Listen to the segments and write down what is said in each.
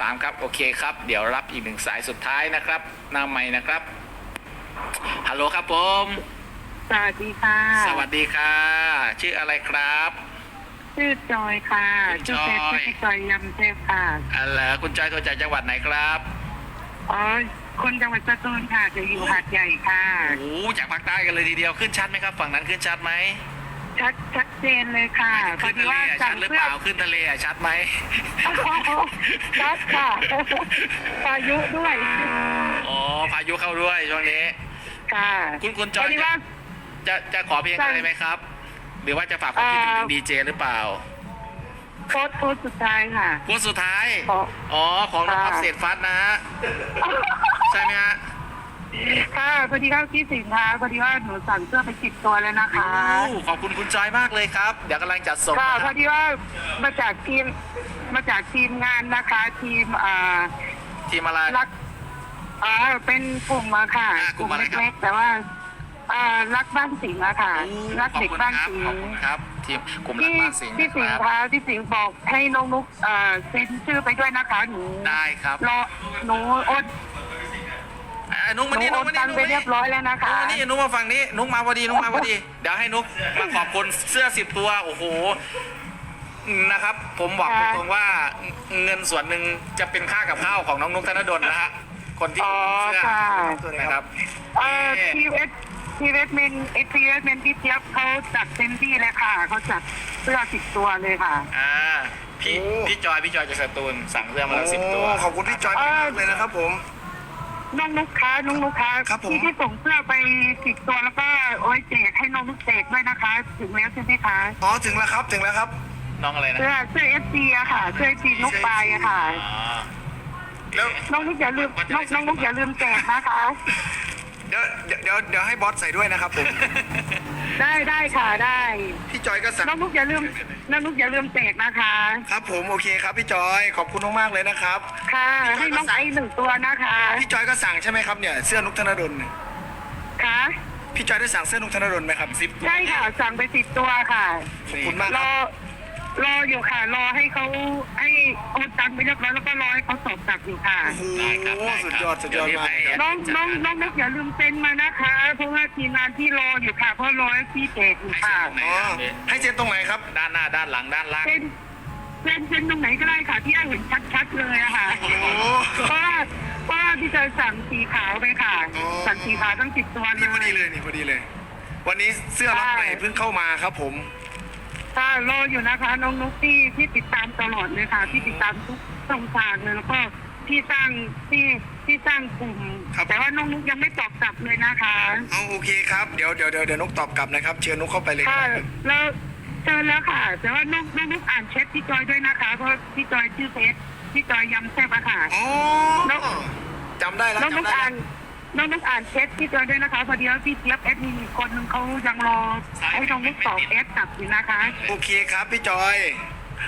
สามครับ โอเคครับ เดี๋ยวรับอีกหนึ่งสายสุดท้ายนะครับ หน้าใหม่นะครับ ฮัลโหลครับผม สวัสดีค่ะ สวัสดีค่ะ ชื่ออะไรครับ ชื่อจอยค่ะคุณชื่อเฟซจอยชื่อจอยยำเทพค่ะอะไรคุณจอยโทรจากจังหวัดไหนครับอ๋อ คนจังหวัดสตูลค่ะจะอยู่หาดใหญ่ค่ะ โอ้โหจากภาคใต้กันเลยทีเดียวขึ้นชัดไหมครับ ฝั่งนั้นขึ้นชัดไหม ชัดชัดเจนเลยค่ะพอขึ้นดีทะเลว่าอะสั่ชังดหรือเสื้เปอล่าขึ้นทะเลอะชัดไหมชัดค่ะพายุด้วยอ๋อพายุเข้าด้วยช่วงนี้ ค่ะคุณคุณจอยพอดีว่า จะจะขอเพลงสั่งอะไรไหมครับ หรือว่าจะฝากความคิดถึงเอ่อ ดีเจหรือเปล่าโพสต์โพสต์สุดท้ายค่ะโค้ดสุดท้าย ขออ๋อ ของน้องค่ะพับเศษฟัดนะฮะ ใช่ไหมฮะ ค่ะพอดีเข้าที่สินค้าพอดีว่าหนูสั่งเสื้อไปสิบตัวแล้วนะคะโอ้ขอบคุณคุณจอยมากเลยครับ เดี๋ยวกำลังจัดส่งค่ะนะพคอรับดีว่ามาจากทีมมาจากทีมงานนะคะ ทีมอ่าทีมอะไร รักอ่าเป็นกลุ่มอะค่ะอ่ากลุ่มอะไรครับ เล็กๆแต่ว่าอ่ารักบ้านสิงห์อะค่ะโอ้รักขอบเด็กคุณบ้านครับสิงขอบห์คุณครับ ทีมกลุ่มรักที่บ้านสิงห์ที่สิงนะห์ครับคะที่สิงห์บอกให้น้องนุกเอ่อเซ็นชื่อไปด้วยนะคะหนูได้ครับ รอหนูโอน อะนุ๊กหมานูนี่โอนุ๊กนมาตันี่งค์ไปเรียบร้อยแล้วนะคะ นุ๊กมานี่นุ๊กมาฝั่งนี้นุ๊กมาพอดีนุ๊กมาพอดี เดี๋ยวให้นุ๊กมาขอบคุณเสื้อสิบตัวโอ้โหนะครับ ผมบอกตรงๆว่าเงินส่วนหนึ่งจะเป็นค่ากับข้าวของน้องนุ๊กธนดลนะฮะคนที่อ๋อเสื้อค่ะ นะครับเอ่อ ทีเอสทีเอสเมนเอทีเอสเมนพี่เจี๊ยบเขาจัดเต็มที่เลยค่ะเขาจัดเสื้อสิบตัวเลยค่ะ อ่าพี่โอ้ พี่จอยพี่จอยจากสตูลสั่งเสื้อมาแล้วสิบตัว โอ้ขอบคุณพี่จอยมากเลยนะครับผม น้องนุกค้าน้องนุกค้าครับผม ที่ที่ส่งเสื้อไปสิบตัวแล้วก็โอ้ยแจกให้น้องนุกแจกด้วยนะคะ ถึงแล้วใช่ไหมคะอ๋อถึงแล้วครับถึงแล้วครับน้องอะไรนะเสื้อเสื้อเอฟซีอะค่ะเสื้อเอฟซีนุกปลายอะค่ะ อ๋อแล้วน้องนุกอย่าลืมน้องน้องนุกอย่าลืมแจกนะคะเดี๋ยวเดี๋ยวเดี๋ยวเดี๋ยวให้บอสใส่ด้วยนะครับผม ได้ได้ค่ะได้พี่จอยก็สั่งน้องนุกอย่าลืมน้องนุกอย่าลืมแจกนะคะ ครับผมโอเคครับพี่จอยขอบคุณมากๆเลยนะครับ ค่ะ ให้น้องไอซ์หนึ่งตัวนะคะพี่จอยก็สั่งใช่ไหมครับเนี่ยเสื้อนุกธนดลเนี่ยค่ะพี่จอยได้สั่งเสื้อนุกธนดลไหมครับสิบใช่ค่ะสั่งไปสิบตัวค่ะขอบคุณมากรคอรับ รออยู่ค่ะ รอให้เขาให้โอนตังค์ไปเรียบร้อยแล้วก็รอให้เขาตอบกลับอยู่ค่ะ โอ้โหได้ครับได้ครับสุดยอดสุดยอดมากเดี๋ยวรีบให้น้องน้องน้องนุกอย่าลืมเซ็นมานะคะ เพราะว่าทีมงานที่รออยู่ค่ะ เพราะรอให้พี่เจกอยู่ให้เซ็นค่ะตรงไหนอ๋อครับพี่ให้เซ็นตรงไหนครับ ด้านหน้าด้านหลังด้านล่าง เซ็นเซ็นเซ็นตรงไหนก็ได้ค่ะ ที่ให้เห็นชัดๆเลยอะค่ะโอ้โห เพราะว่าเพราะว่าพี่เจอสั่งสีขาวไปค่ะ อ๋อ สั่งสีขาวตั้งสิบตัวเลนี่พอดีย เลยนี่พอดีเลย วันนี้เสื้อรถใหม่เพิ่งเข้ามาครับผม ค่ะรออยู่นะคะ น้องนุกที่ที่ติดตามตลอดเลยค่ะ ที่ติดตามทุกช่องทางเลยแล้วก็ที่สร้างที่ที่สร้างกลุ่มครับ แต่ว่าน้องนุกยังไม่ตอบกลับเลยนะคะเอาโอเคครับเดี๋ยวเดี๋ยวเดี๋ยวเดี๋ยวนกตอบกลับนะครับ เชิญนกเข้าไปเลยคค่ะรับแล้วเจอแล้วค่ะ แต่ว่าน้องน้องนุกอ่านแชทพี่จอยด้วยนะคะเพราะพี่จอยชื่อเฟซพี่จอยยำแซ่บอะค่ะ อ๋อแล้ว จำได้แล้วน้องนุจำกได้อ่าแล้ว นน้องนุกอ่านแชทพี่จอยด้วยนะคะพอดีว่าพี่เจี๊ยบแอดมินอีกคนนึงเขายังรอให้น้องนุกตอบแอดกลับอยู่นะคะ โอเคครับพี่จอย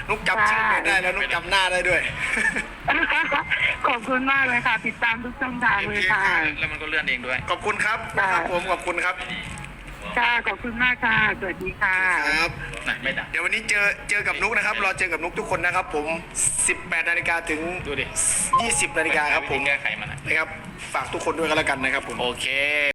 นุกจำชื่อไม่ได้แล้วนุกจำหน้าได้ด้วย ขอบคุณมากเลยค่ะ ติดตามทุกช่องทางเลยค่ะ แล้วมันก็เลื่อนเองด้วย ขอบคุณครับค่ะครับผมขอบคุณครับ ค่ะขอบคุณมากค่ะ สวัสดีค่ะ ครับ น่ะไม่ดับ เดี๋ยววันนี้เจอเจอกับนุกนะครับ รอเจอกับนุกทุกคนนะครับ ผม 18นาฬิกาถึง ดูดิ20นาฬิกาครับผมแก้ไขมันอะนะครับ ฝากทุกคนด้วยกันแล้วกันนะครับผม โอเค